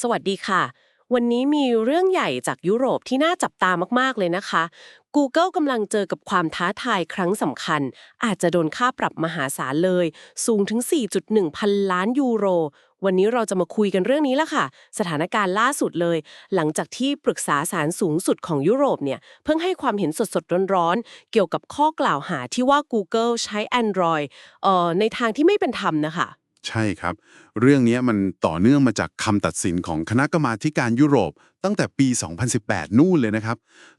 สวัสดีค่ะ วันนี้มีเรื่องใหญ่จากยุโรปที่น่าจับตามาก ๆ เลยนะคะ Google กำลังเจอกับความท้าทายครั้งสำคัญ อาจจะโดนค่าปรับมหาศาลเลย สูงถึง 4.1 พันล้านยูโร วันนี้เราจะมาคุยกันเรื่องนี้ละค่ะ สถานการณ์ล่าสุดเลย หลังจากที่ปรึกษาศาลสูงสุดของยุโรปเนี่ย เพิ่งให้ความเห็นสดๆ ร้อนๆ เกี่ยวกับข้อกล่าวหาที่ว่า Google ใช้ Android เอ่อในทางที่ไม่เป็นธรรมนะคะ ใช่ครับ เรื่องนี้มันต่อเนื่องมาจากคำตัดสินของคณะกรรมาธิการยุโรป ตั้งแต่ปี 2018 นู่นเลยนะครับ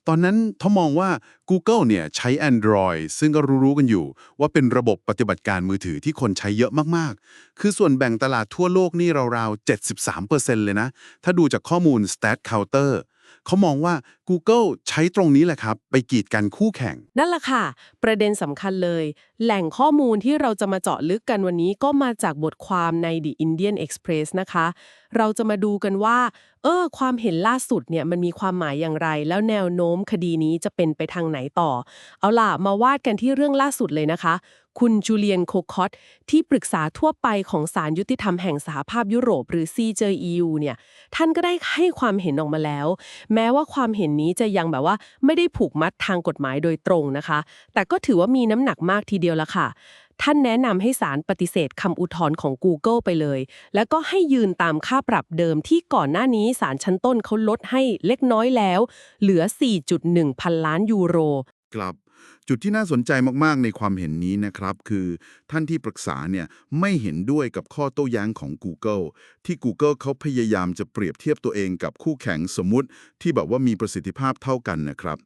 ตอนนั้นเขามองว่า Google เนี่ยใช้ Android ซึ่งก็รู้ๆกันอยู่ ว่าเป็นระบบปฏิบัติการมือถือที่คนใช้เยอะมากๆ คือส่วนแบ่งตลาดทั่วโลกนี่ราวๆ 73%เลยนะ ถ้าดูจากข้อมูล Stat Counter เขามองว่า Google ใช้ตรงนี้แหละครับ ไปกีดกันคู่แข่ง นั่นแหละค่ะ ประเด็นสำคัญเลย แหล่งข้อมูลที่เราจะมาเจาะลึกกันวันนี้ก็มาจากบทความใน The Indian Express นะคะ เราจะมาดูกันว่า เออ ความเห็นล่าสุดเนี่ยมันมีความหมายอย่างไร แล้วแนวโน้มคดีนี้จะเป็นไปทางไหนต่อ เอาล่ะ มาวาดกันที่เรื่องล่าสุดเลยนะคะคุณจูเลียนโคคอตที่ปรึกษาทั่วไปของศาลยุติธรรมแห่งสหภาพยุโรปหรือ CJEU เนี่ย ท่านก็ได้ให้ความเห็นออกมาแล้ว แม้ว่าความเห็นนี้จะยังแบบว่าไม่ได้ผูกมัดทางกฎหมายโดยตรงนะคะ แต่ก็ถือว่ามีน้ำหนักมากทีเดียวละค่ะท่านแนะนำให้ศาลปฏิเสธคำอุทธรณ์ของ Google ไปเลย แล้วก็ให้ยืนตามค่าปรับเดิมที่ก่อนหน้านี้ศาลชั้นต้นเขาลดให้เล็กน้อยแล้ว เหลือ 4.1 พันล้านยูโรครับ จุดที่น่าสนใจมากๆ ในความเห็นนี้นะครับ คือท่านที่ปรึกษาเนี่ยไม่เห็นด้วยกับข้อโต้แย้งของ Google ที่ Google เขาพยายามจะเปรียบเทียบตัวเองกับคู่แข่งสมมุติ ที่แบบว่ามีประสิทธิภาพเท่ากันนะครับ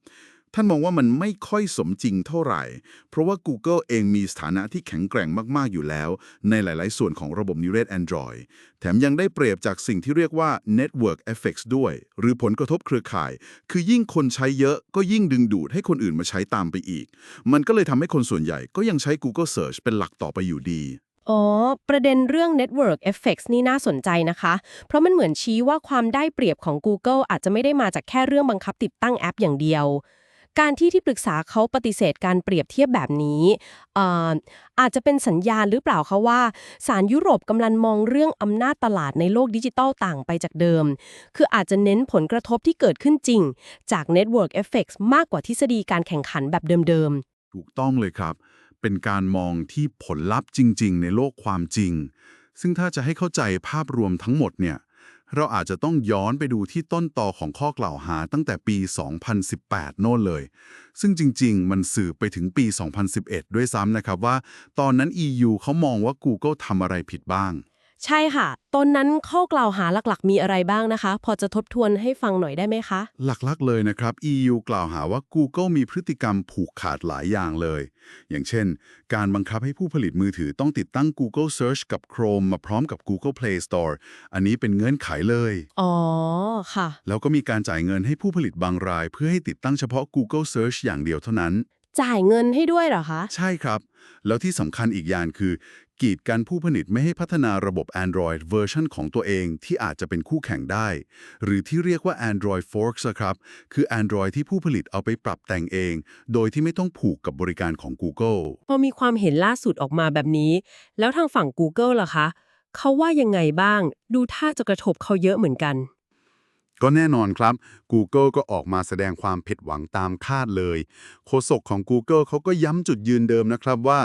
ท่านมองว่ามันไม่ค่อยสมจริงเท่าไหร่ เพราะว่า Google เองมีสถานะที่แข็งแกร่งมาก ๆ อยู่แล้ว ในหลาย ๆ ส่วนของระบบนิเรศ Android แถมยังได้เปรียบจากสิ่งที่เรียกว่า Network Effects ด้วย หรือผลกระทบเครือข่าย คือยิ่งคนใช้เยอะก็ยิ่งดึงดูดให้คนอื่นมาใช้ตามไปอีก มันก็เลยทำให้คนส่วนใหญ่ก็ยังใช้ Google Search เป็นหลักต่อไปอยู่ดีอ๋อ ประเด็นเรื่อง Network Effects นี่น่าสนใจนะคะ เพราะมันเหมือนชี้ว่าความได้เปรียบของ Google อาจจะไม่ได้มาจากแค่เรื่องบังคับติดตั้งแอปอย่างเดียว การที่ที่ปรึกษาเขาปฏิเสธการเปรียบเทียบแบบนี้เอ่อาจจะเป็นสัญญาณหรือเปล่าคะว่าศาลยุโรปกำลังมองเรื่องอำนาจตลาดในโลกดิจิทัลต่างไปจากเดิม คืออาจจะเน้นผลกระทบที่เกิดขึ้นจริง จาก Network Effects มากกว่าทฤษฎีการแข่งขันแบบเดิมถูกต้องเลยครับ เป็นการมองที่ผลลัพธ์จริง ๆ ในโลกความจริง ซึ่งถ้าจะให้เข้าใจภาพรวมทั้งหมดเนี่ย เราอาจจะต้องย้อนไปดูที่ต้นตอของข้อกล่าวหาตั้งแต่ปี 2018 โน่นเลย ซึ่งจริง ๆ มันสืบไปถึงปี 2011 ด้วยซ้ำนะครับว่า ตอนนั้น EU เขามองว่า Google ทำอะไรผิดบ้าง ใช่ค่ะ ตอนนั้นข้อกล่าวหาหลักๆ มีอะไรบ้างนะคะ พอจะทบทวนให้ฟังหน่อยได้ไหมคะ หลักๆเลยนะครับ EU กล่าวหาว่า Google มีพฤติกรรมผูกขาดหลายอย่างเลย อย่างเช่น การบังคับให้ผู้ผลิตมือถือต้องติดตั้ง Google Search กับ Chrome มาพร้อมกับ Google Play Store อันนี้เป็นเงื่อนไขเลย อ๋อ ค่ะ แล้วก็มีการจ่ายเงินให้ผู้ผลิตบางราย เพื่อให้ติดตั้งเฉพาะ Google Search อย่างเดียวเท่านั้น จ่ายเงินให้ด้วยเหรอคะ ใช่ครับ แล้วที่สำคัญอีกอย่างคือกีดกันผู้ผลิตไม่ให้พัฒนาระบบ Android เวอร์ชันของตัวเองที่อาจจะเป็นคู่แข่งได้ หรือที่เรียกว่า Android Forks ครับ คือ Android ที่ผู้ผลิตเอาไปปรับแต่งเอง โดยที่ไม่ต้องผูกกับบริการของ Google พอมีความเห็นล่าสุดออกมาแบบนี้ แล้วทางฝั่ง Google ล่ะคะ เขาว่ายังไงบ้าง ดูท่าจะกระทบเขาเยอะเหมือนกัน ก็แน่นอนครับ Google ก็ออกมาแสดงความผิดหวังตามคาดเลย โฆษกของ Google เขาก็ย้ำจุดยืนเดิมนะครับว่า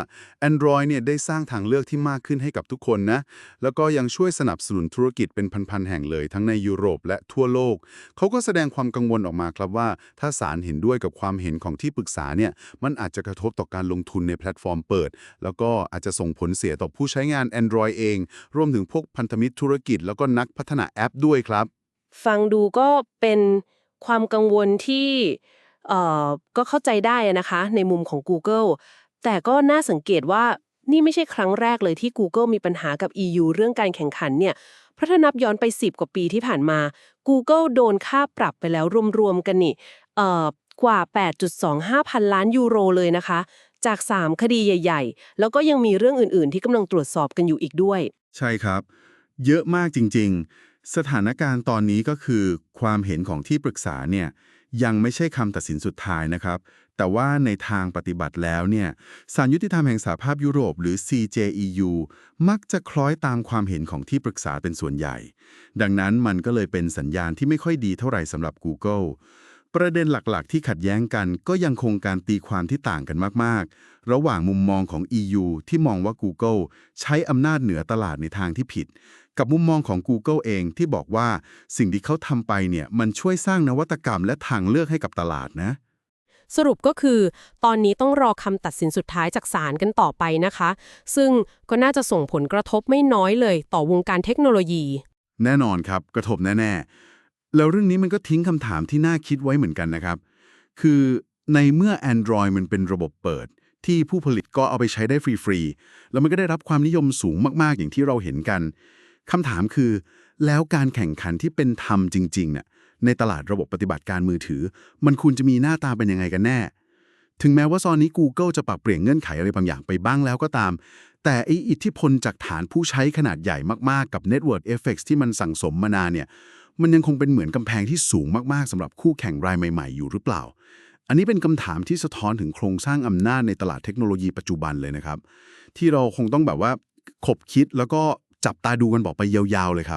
Android เนี่ยได้สร้างทางเลือกที่มากขึ้นให้กับทุกคนนะ แล้วก็ยังช่วยสนับสนุนธุรกิจเป็นพันๆแห่งเลย ทั้งในยุโรปและทั่วโลก เขาก็แสดงความกังวลออกมาครับว่า ถ้าศาลเห็นด้วยกับความเห็นของที่ปรึกษาเนี่ยมันอาจจะกระทบต่อการลงทุนในแพลตฟอร์มเปิด แล้วก็อาจจะส่งผลเสียต่อผู้ใช้งาน Android เอง รวมถึงพวกพันธมิตรธุรกิจ แล้วก็นักพัฒนาแอปด้วยครับ ฟังดูก็เป็นความกังวลที่เอ่อก็เข้าใจได้นะคะ ในมุมของ Google แต่ก็น่าสังเกตว่านี่ไม่ใช่ครั้งแรกเลยที่ Google มีปัญหากับ EU เรื่องการแข่งขันเนี่ยพราะถ้านับย้อนไป 10 กว่าปีที่ผ่านมา Google โดนค่าปรับไปแล้วรวมๆกันนี่เอ่อกว่า 8.25 พันล้านยูโรเลยนะคะ จาก 3 คดีใหญ่ ๆ แล้วก็ยังมีเรื่องอื่นๆ ที่กำลังตรวจสอบกันอยู่อีกด้วย ใช่ครับ เยอะมากจริงๆ สถานการณ์ตอนนี้ก็คือความเห็นของที่ปรึกษาเนี่ยยังไม่ใช่คำตัดสินสุดท้ายนะครับ แต่ว่าในทางปฏิบัติแล้วเนี่ยศาลยุติธรรมแห่งสหภาพยุโรป หรือ CJEU มักจะคล้อยตามความเห็นของที่ปรึกษาเป็นส่วนใหญ่ ดังนั้นมันก็เลยเป็นสัญญาณที่ไม่ค่อยดีเท่าไหร่สำหรับ Google ประเด็นหลักๆ ที่ขัดแย้งกันก็ยังคงการตีความที่ต่างกันมาก ๆ ระหว่างมุมมองของ EU ที่มองว่า Google ใช้อำนาจเหนือตลาดในทางที่ผิด กับมุมมองของ Google เองที่บอกว่าสิ่งที่เขาทำไปเนี่ยมันช่วยสร้างนวัตกรรมและทางเลือกให้กับตลาดนะ สรุปก็คือ ตอนนี้ต้องรอคำตัดสินสุดท้ายจากศาลกันต่อไปนะคะ ซึ่งก็น่าจะส่งผลกระทบไม่น้อยเลย ต่อวงการเทคโนโลยี แน่นอนครับกระทบแน่ๆ แล้วเรื่องนี้มันก็ทิ้งคำถามที่น่าคิดไว้เหมือนกันนะครับ คือในเมื่อ Android มันเป็นระบบเปิด ที่ผู้ผลิตก็เอาไปใช้ได้ฟรีๆ แล้วมันก็ได้รับความนิยมสูงมากๆอย่างที่เราเห็นกันคำถามคือ แล้วการแข่งขันที่เป็นธรรมจริงๆเนี่ยในตลาดระบบปฏิบัติการมือถือ มันควรจะมีหน้าตาเป็นยังไงกันแน่ ถึงแม้ว่าตอนนี้ Google จะปรับเปลี่ยนเงื่อนไขอะไรบางอย่างไปบ้างแล้วก็ตาม แต่ออิทธิพลจากฐานผู้ใช้ขนาดใหญ่มากๆ กับ Network Effects ที่มันสั่งสมมานานเนี่ย มันยังคงเป็นเหมือนกำแพงที่สูงมากๆสำหรับคู่แข่งรายใหม่ ๆ อยู่หรือเปล่า อันนี้เป็นคำถามที่สะท้อนถึงโครงสร้างอำนาจในตลาดเทคโนโลยีปัจจุบันเลยนะครับ ที่เราคงต้องแบบว่าขบคิดแล้วก็จับตาดูกันบอกไปยาวๆเลยครับ